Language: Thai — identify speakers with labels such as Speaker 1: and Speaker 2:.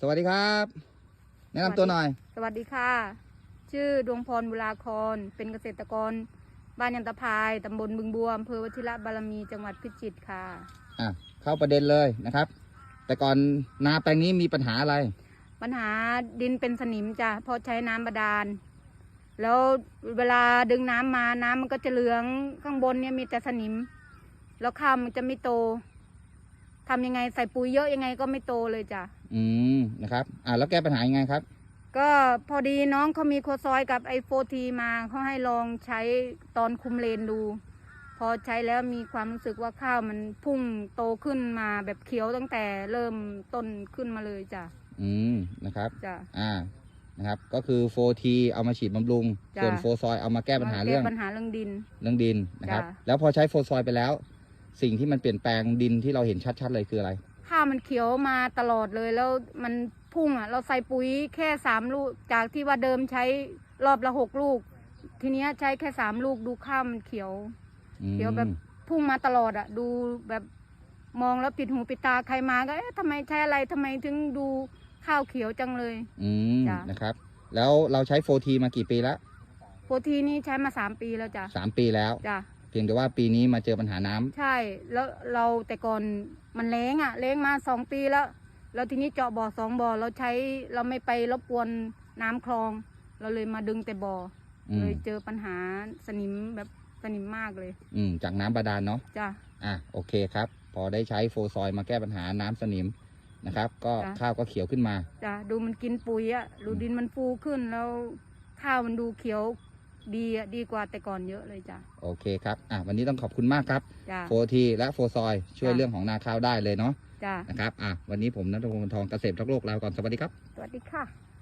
Speaker 1: สวัสดีครับ แนะนำตัวหน่อย
Speaker 2: สวัสดีค่ะ ชื่อดวงพรบุราครเป็นเกษตรกร บ้านยันตะพายตำบลบึงบัวอำเภอวชิระบารมีจังหวัดพิจิตรค่ะ
Speaker 1: อะ เข้าประเด็นเลยนะครับ แต่ก่อนนาแปลงนี้มีปัญหาอะไร
Speaker 2: ปัญหาดินเป็นสนิมจ้ะเพราะใช้น้ำบาดาล แล้วเวลาดึงน้ำมาน้ำมันก็จะเหลืองข้างบนเนี่ยมีแต่สนิม แล้วข้าวมันจะไม่โตทำยังไงใส่ปุ๋ยเยอะยังไงก็ไม่โตเลยจ้ะ
Speaker 1: อืมนะครับ อะแล้วแก้ปัญหายังไงครับ
Speaker 2: ก็พอดีน้องเขามีโคซอยกับไอโฟทีมาเขาให้ลองใช้ตอนคุมเลนดู พอใช้แล้วมีความรู้สึกว่าข้าวมันพุ่งโตขึ้นมาแบบเขียวตั้งแต่เริ่มต้นขึ้นมาเลยจ้ะ
Speaker 1: อืมนะครับ
Speaker 2: จ้ะ
Speaker 1: อ่านะครับ ก็คือโฟทีเอามาฉีดบำรุง
Speaker 2: จ้ะ
Speaker 1: ส่วนโฟซอยเอามาแก้ปัญหาเรื่อง
Speaker 2: แก้ปัญหาเรื่องดิน
Speaker 1: เรื่องดินนะครับ
Speaker 2: จ้ะ
Speaker 1: แล้วพอใช้โฟซอยไปแล้ว สิ่งที่มันเปลี่ยนแปลงดินที่เราเห็นชัดๆเลยคืออะไร
Speaker 2: ข้าวมันเขียวมาตลอดเลยแล้วมันพุ่งอะ เราใส่ปุ๋ยแค่สามลูก จากที่ว่าเดิมใช้รอบละหกลูก ทีเนี้ยใช้แค่สามลูกดูข้าวมันเขียว
Speaker 1: อืม
Speaker 2: เดี๋ยวแบบพุ่งมาตลอดอะดูแบบมองแล้วปิดหูปิดตาใครมาก็เอ๊ะทำไมใช้อะไรทำไมถึงดูข้าวเขียวจังเลย
Speaker 1: อืม
Speaker 2: จ้ะ
Speaker 1: นะครับ แล้วเราใช้โฟทีมากี่ปีแล้ว
Speaker 2: โปรทีนี่ใช้มาสามปีแล้วจ้ะ
Speaker 1: สามปีแล้ว
Speaker 2: จ้ะ
Speaker 1: เพียงแต่ว่าปีนี้มาเจอปัญหาน้ำ
Speaker 2: ใช่แล้วเราแต่ก่อนมันแล้งอะแล้งมาสองปีแล้ว แล้วทีนี้เจาะบ่อสองบ่อเราใช้เราไม่ไปรบกวนน้ำคลอง เราเลยมาดึงแต่บ่ออ
Speaker 1: ม
Speaker 2: เลยเจอปัญหาสนิมแบบสนิมมากเลย
Speaker 1: อืมจากน้ำบาดาลเนาะ
Speaker 2: จ้ะ
Speaker 1: อะโอเคครับ พอได้ใช้โฟซอยมาแก้ปัญหาน้ำสนิมนะครับ ก็
Speaker 2: จ้ะ
Speaker 1: ข้าวก็เขียวขึ้นมา
Speaker 2: จ้ะดูมันกินปุ๋ยอะดูดินมันฟูขึ้นแล้วข้าวมันดูเขียว ดีอะดีกว่าแต่ก่อนเยอะเลยจ้ะ
Speaker 1: โอเคครับอะวันนี้ต้องขอบคุณมากครับ
Speaker 2: จ้ะ
Speaker 1: โฟทีและโฟซอยช่วย
Speaker 2: จ้ะ
Speaker 1: เรื่องของนาข้าวได้เลยเนาะ
Speaker 2: จ้ะ
Speaker 1: นะครับอะวันนี้ผมนัทพงศ์วงศ์ทองเกษตรทักโลกลาไปก่อนสวัสดีครับ
Speaker 2: สวัสดีค่ะ